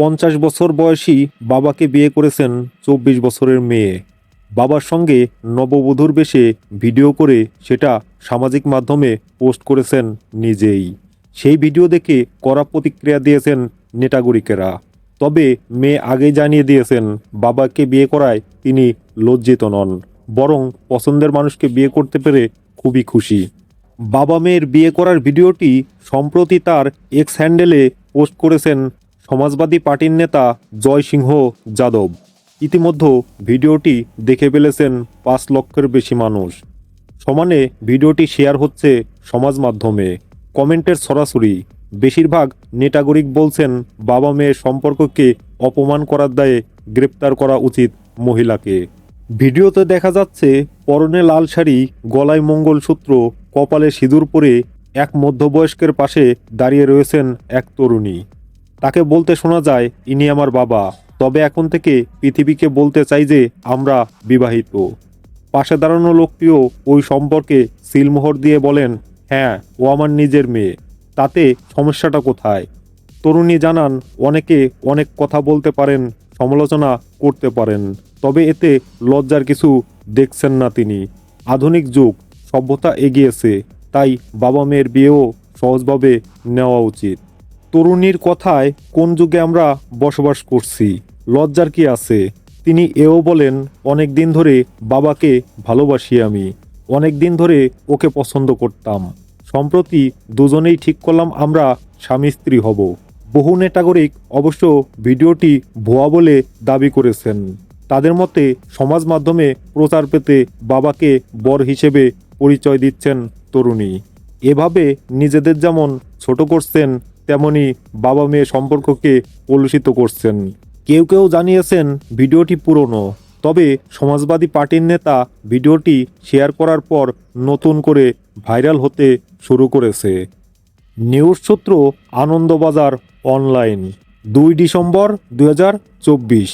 পঞ্চাশ বছর বয়সী বাবাকে বিয়ে করেছেন চব্বিশ বছরের মেয়ে। বাবার সঙ্গে নববধূর বেশে ভিডিও করে সেটা সামাজিক মাধ্যমে পোস্ট করেছেন নিজেই। সেই ভিডিও দেখে কড়া প্রতিক্রিয়া দিয়েছেন নেটাগরিকেরা তবে মেয়ে আগে জানিয়ে দিয়েছেন বাবাকে বিয়ে করায় তিনি লজ্জিত নন, বরং পছন্দের মানুষকে বিয়ে করতে পেরে খুবই খুশি। বাবা মেয়ের বিয়ে করার ভিডিওটি সম্প্রতি তার এক্স হ্যান্ডেলে পোস্ট করেছেন সমাজবাদী পার্টির নেতা জয় সিংহ যাদব। ইতিমধ্যে ভিডিওটি দেখে ফেলেছেন পাঁচ লক্ষের বেশি মানুষ। সমানে ভিডিওটি শেয়ার হচ্ছে সমাজ মাধ্যমে। কমেন্টের সরাসরি, বেশিরভাগ নেটাগরিক বলছেন বাবা মেয়ের সম্পর্ককে অপমান করার দায়ে গ্রেপ্তার করা উচিত মহিলাকে। ভিডিওতে দেখা যাচ্ছে, পরনে লাল শাড়ি, গলায় মঙ্গলসূত্র, কপালে সিঁদুর পরে এক মধ্যবয়স্কের পাশে দাঁড়িয়ে রয়েছেন এক তরুণী। তাকে বলতে শোনা যায়, ইনি আমার বাবা। তবে এখন থেকে পৃথিবীকে বলতে চাই যে, আমরা বিবাহিত। পাশে দাঁড়ানো লোকটিও ওই সম্পর্কে সিলমোহর দিয়ে বলেন হ্যাঁ ও আমার নিজের মেয়ে। তাতে সমস্যাটা কোথায়? তরুণী জানান, অনেকে অনেক কথা বলতে পারেন, সমালোচনা করতে পারেন, তবে এতে লজ্জার কিছু দেখছেন না তিনি। আধুনিক যুগ, সভ্যতা এগিয়েছে, তাই বাবা মেয়ের বিয়েও সহজভাবে নেওয়া উচিত। তরুণীর কথায় কোন যুগে আমরা বসবাস করছি? লজ্জার কি আছে? তিনি এও বলেন, অনেক দিন ধরে বাবাকে ভালোবাসি আমি। অনেক দিন ধরে ওকে পছন্দ করতাম। সম্প্রতি দুজনেই ঠিক করলাম আমরা স্বামী স্ত্রী হব। বহু নেটাগরিক অবশ্য ভিডিওটি ভুয়া বলে দাবি করেছেন। তাদের মতে সমাজ মাধ্যমে প্রচার পেতে বাবাকে বর হিসেবে পরিচয় দিচ্ছেন তরুণী। এভাবে নিজেদের যেমন ছোট করছেন তেমনি বাবা মেয়ে সম্পর্ককে কলুষিত করছেন। কেউ কেউ জানিয়েছেন ভিডিওটি পুরনো, তবে সমাজবাদী পার্টির নেতা ভিডিওটি শেয়ার করার পর নতুন করে ভাইরাল হতে শুরু করেছে। নিউজ সূত্র আনন্দবাজার অনলাইন, দুই ডিসেম্বর দু হাজার চব্বিশ।